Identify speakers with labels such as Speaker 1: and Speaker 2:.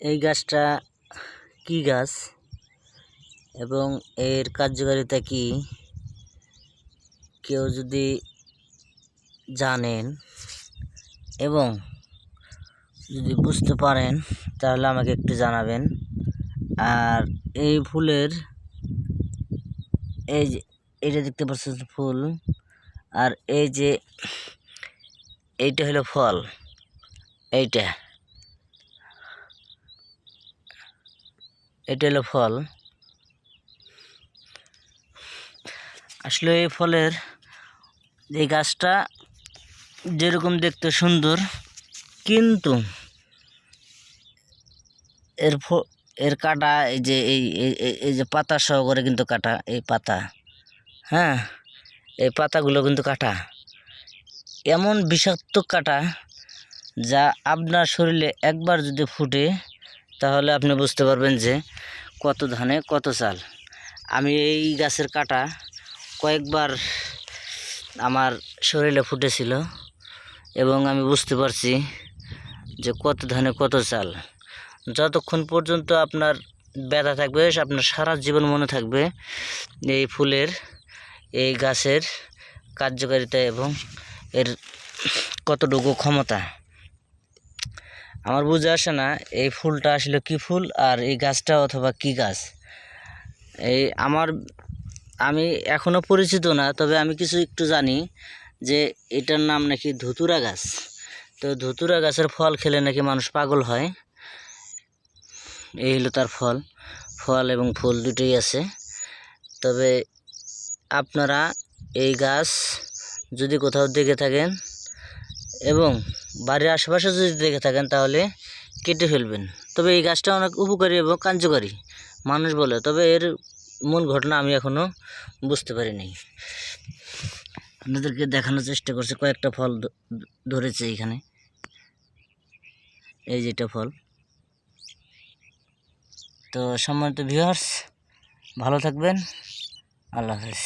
Speaker 1: এই গাছটা কি গাছ? এবং এর কার্যকারিতা কি? কেউ যদি জানেন এবং যদি বুঝতে পারেন, তাহলে আমাকে একটু জানাবেন। আর এই ফুলের, এই যে, এটা দেখতে পাচ্ছেন ফুল। আর এই যে, এইটা হলো ফল। এইটা। এটা হলো ফল। আসলে এই ফলের এই গাছটা যেরকম দেখতে সুন্দর, কিন্তু এর এর কাটা এই যে এই, এই- যে পাতা সহকারে কিন্তু কাটা এই পাতা। হ্যাঁ এই পাতাগুলো কিন্তু কাটা। এমন বিষাক্ত কাটা যা আপনার শরীরে একবার যদি ফুটে তাহলে আপনি বুঝতে পারবেন যে কত ধানে কত চাল। আমি এই গাছের কাটা কয়েকবার আমার শরীরে ফুটেছিল এবং আমি বুঝতে পারছি যে কত ধানে কত চাল। যতক্ষণ পর্যন্ত আপনার ব্যথা থাকবে, আপনার সারা জীবন মনে থাকবে এই ফুলের, এই গাছের কার্যকারিতা এবং এর কতটুকু ক্ষমতা। আমার বুঝে আসে না এই ফুলটা আসলে কি ফুল আর এই গাছটা অথবা কি গাছ। এই আমার, আমি এখনও পরিচিত না, তবে আমি কিছু একটু জানি যে এটার নাম নাকি ধুতুরা গাছ। তো ধুতুরা গাছের ফল খেলে নাকি মানুষ পাগল হয়। এই হলো তার ফল। ফল এবং ফুল দুটোই আছে। তবে আপনারা এই গাছ যদি কোথাও দেখে থাকেন এবং বাড়ির আশেপাশে যদি দেখে থাকেন তাহলে কেটে ফেলবেন। তবে এই গাছটা অনেক উপকারী এবং কার্যকারী, মানুষ বলে। তবে এর মূল ঘটনা আমি এখনও বুঝতে পারিনি। আপনাদেরকে দেখানোর চেষ্টা করছি, কয়েকটা ফল ধরেছে এখানে। এই যেটা ফল। তো সম্মানিত ভিউয়ার্স ভালো থাকবেন। আল্লাহ হাফেজ।